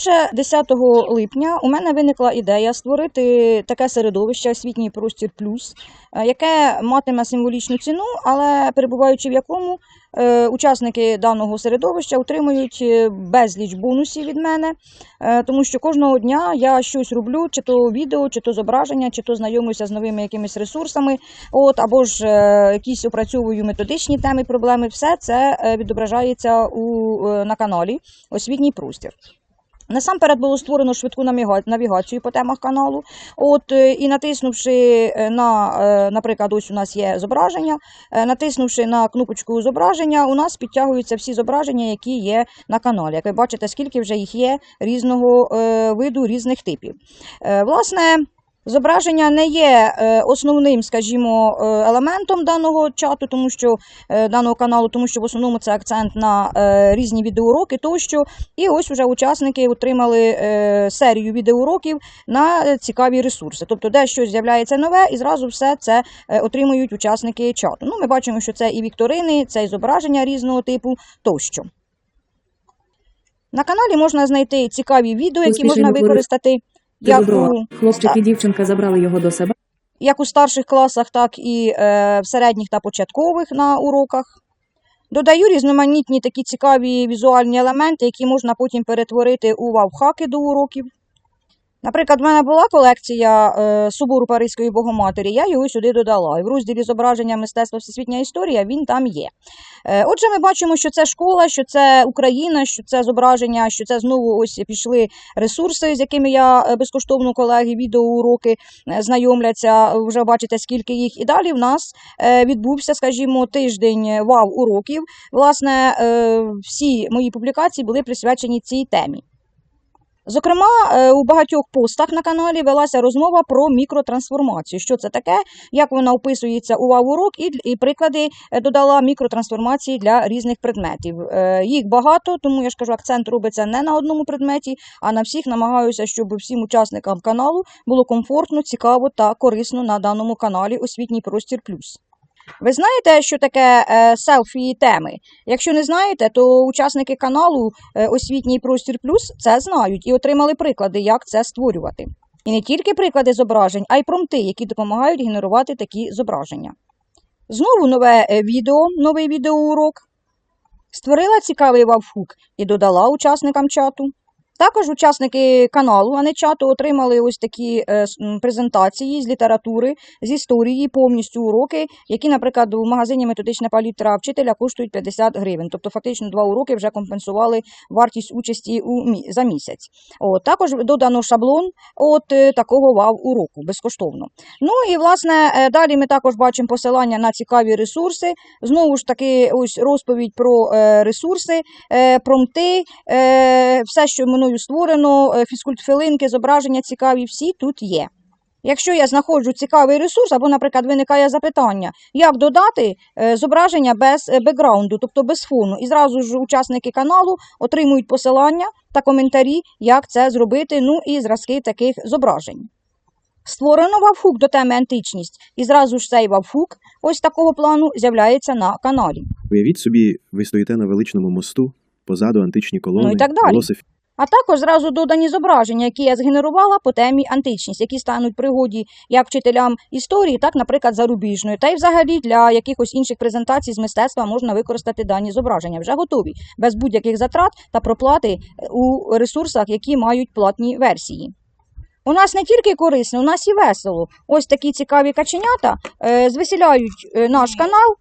Отже, 10 липня у мене виникла ідея створити таке середовище освітній простір плюс, е, яке матиме символічну ціну, але перебуваючи в якому е, учасники даного середовища отримують е, безліч бонусів від мене, тому що кожного дня я щось роблю, чи то відео, чи то зображення, чи то знайомлюся з новими якимись ресурсами, от або ж якісь опрацьовую методичні теми, проблеми. Все це відображається у на каналі Освітній простір. Насамперед було створено швидку навігацію по темах каналу. От е, і натиснувши е, на, е, наприклад, ось у нас є зображення, натиснувши на кнопочку зображення, у нас підтягуються всі зображення, які є на каналі. Як ви бачите, скільки вже їх є різного виду, різних типів. Власне. Зображення не є е, основним, скажімо, е, елементом даного чату, тому що е, даного каналу, тому що в основному це акцент на різні відеоуроки тощо. І ось вже учасники отримали серію відеоуроків на цікаві ресурси. Тобто, де щось з'являється нове, і зразу все це отримують учасники чату. Ну, ми бачимо, що це і вікторини, це і зображення різного типу тощо. На каналі можна знайти цікаві відео, які можна використати як у, Хлопчик і дівчинка забрали його до себе. як у старших класах, так і е, в середніх та початкових на уроках. Додаю різноманітні такі цікаві візуальні елементи, які можна потім перетворити у вау-хаки до уроків. Наприклад, в мене була колекція е, собору Паризької Богоматері, я його сюди додала. І в розділі зображення мистецтва Всесвітня історія він там є. Е, отже, ми бачимо, що це школа, що це Україна, що це зображення, що це знову ось пішли ресурси, з якими я е, безкоштовно колеги відеоуроки знайомляться. Вже бачите, скільки їх. І далі в нас відбувся, скажімо, тиждень вау-уроків. Власне, всі мої публікації були присвячені цій темі. Зокрема, е, у багатьох постах на каналі велася розмова про мікротрансформацію. Що це таке, як вона описується у вау-урок, і, приклади е, додала мікротрансформації для різних предметів. Е, Їх багато, тому я ж кажу, акцент робиться не на одному предметі, а на всіх намагаюся, щоб всім учасникам каналу було комфортно, цікаво та корисно на даному каналі Освітній простір плюс. Ви знаєте, що таке е, селфі теми? Якщо не знаєте, то учасники каналу е, Освітній простір плюс це знають і отримали приклади, як це створювати. І не тільки приклади зображень, а й промти, які допомагають генерувати такі зображення. Знову нове е, відео, новий відеоурок. Створила цікавий вавхук і додала учасникам чату. Також учасники каналу, а не чату, отримали ось такі е, презентації з літератури, з історії, повністю уроки, які, наприклад, у магазині методична палітра вчителя коштують 50 гривень. Тобто, фактично, два уроки вже компенсували вартість участі за місяць. От, також додано шаблон от е, такого вау уроку безкоштовно. Ну і власне е, далі ми також бачимо посилання на цікаві ресурси. Знову ж таки, ось розповідь про ресурси, промти, все, що мною створено, е, фізкультфілинки, зображення цікаві, всі тут є. Якщо я знаходжу цікавий ресурс, або, наприклад, виникає запитання, як додати е, зображення без е, бекграунду, тобто без фону, і зразу ж учасники каналу отримують посилання та коментарі, як це зробити, ну і зразки таких зображень. Створено вавхук до теми античність, і зразу ж цей вавхук ось такого плану з'являється на каналі. Уявіть собі, ви стоїте на величному мосту, позаду античні колони, Ну і так далі. колоси А також зразу додані зображення, які я згенерувала по темі античність, які стануть пригоді як вчителям історії, так, наприклад, зарубіжної. Та й взагалі для якихось інших презентацій з мистецтва можна використати дані зображення. Вже готові, без будь-яких затрат та проплати е, у ресурсах, які мають платні версії. У нас не тільки корисно, у нас і весело. Ось такі цікаві каченята е, звеселяють е, наш канал,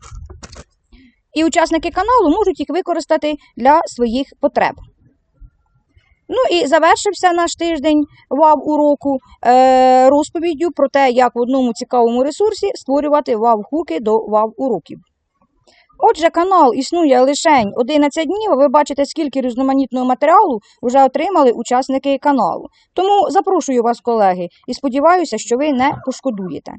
і учасники каналу можуть їх використати для своїх потреб. Ну і завершився наш тиждень вав-уроку е, розповіддю про те, як в одному цікавому ресурсі створювати вав-хуки до вав-уроків. Отже, канал існує лише 11 днів, ви бачите, скільки різноманітного матеріалу вже отримали учасники каналу. Тому запрошую вас, колеги, і сподіваюся, що ви не пошкодуєте.